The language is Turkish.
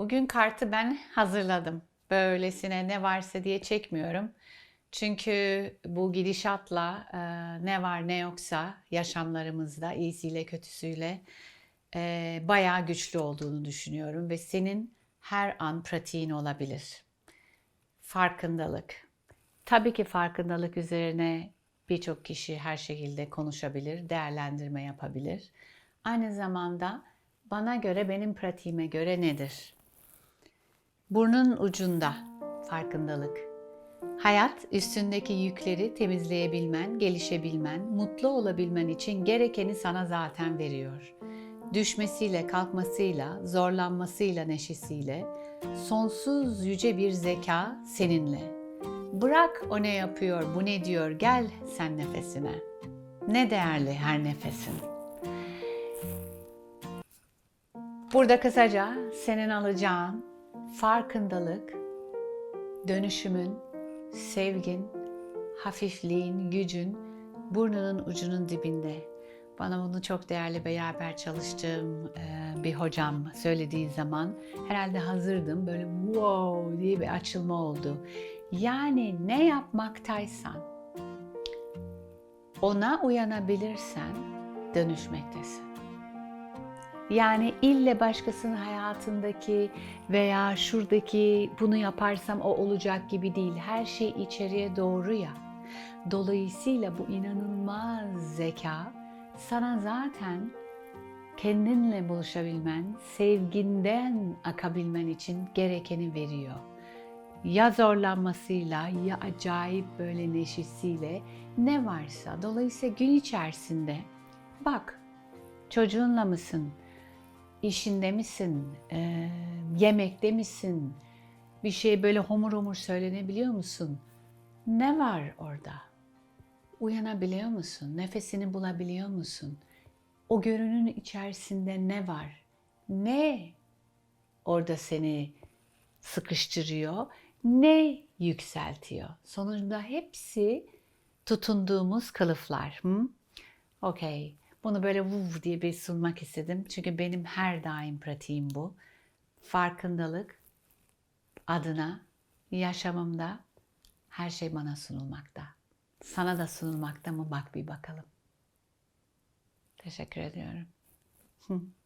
Bugün kartı ben hazırladım. Böylesine ne varsa diye çekmiyorum. Çünkü bu gidişatla e, ne var ne yoksa yaşamlarımızda iyisiyle kötüsüyle e, bayağı güçlü olduğunu düşünüyorum ve senin her an pratiğin olabilir. Farkındalık. Tabii ki farkındalık üzerine birçok kişi her şekilde konuşabilir, değerlendirme yapabilir. Aynı zamanda bana göre, benim pratiğime göre nedir? Burnun ucunda farkındalık. Hayat üstündeki yükleri temizleyebilmen, gelişebilmen, mutlu olabilmen için gerekeni sana zaten veriyor. Düşmesiyle, kalkmasıyla, zorlanmasıyla, neşesiyle, sonsuz yüce bir zeka seninle. Bırak o ne yapıyor, bu ne diyor, gel sen nefesine. Ne değerli her nefesin. Burada kısaca senin alacağın farkındalık, dönüşümün, sevgin, hafifliğin, gücün burnunun ucunun dibinde. Bana bunu çok değerli beraber çalıştığım e, bir hocam söylediği zaman herhalde hazırdım. Böyle wow diye bir açılma oldu. Yani ne yapmaktaysan ona uyanabilirsen dönüşmektesin. Yani ille başkasının hayatındaki veya şuradaki bunu yaparsam o olacak gibi değil. Her şey içeriye doğru ya. Dolayısıyla bu inanılmaz zeka sana zaten kendinle buluşabilmen, sevginden akabilmen için gerekeni veriyor. Ya zorlanmasıyla ya acayip böyle neşesiyle ne varsa. Dolayısıyla gün içerisinde bak çocuğunla mısın? İşinde misin, e, yemekte misin, bir şey böyle homur homur söylenebiliyor musun? Ne var orada? Uyanabiliyor musun? Nefesini bulabiliyor musun? O görünün içerisinde ne var? Ne orada seni sıkıştırıyor? Ne yükseltiyor? Sonunda hepsi tutunduğumuz kılıflar. Hı? Okey. Bunu böyle vuv diye bir sunmak istedim. Çünkü benim her daim pratiğim bu. Farkındalık adına yaşamımda her şey bana sunulmakta. Sana da sunulmakta mı bak bir bakalım. Teşekkür ediyorum.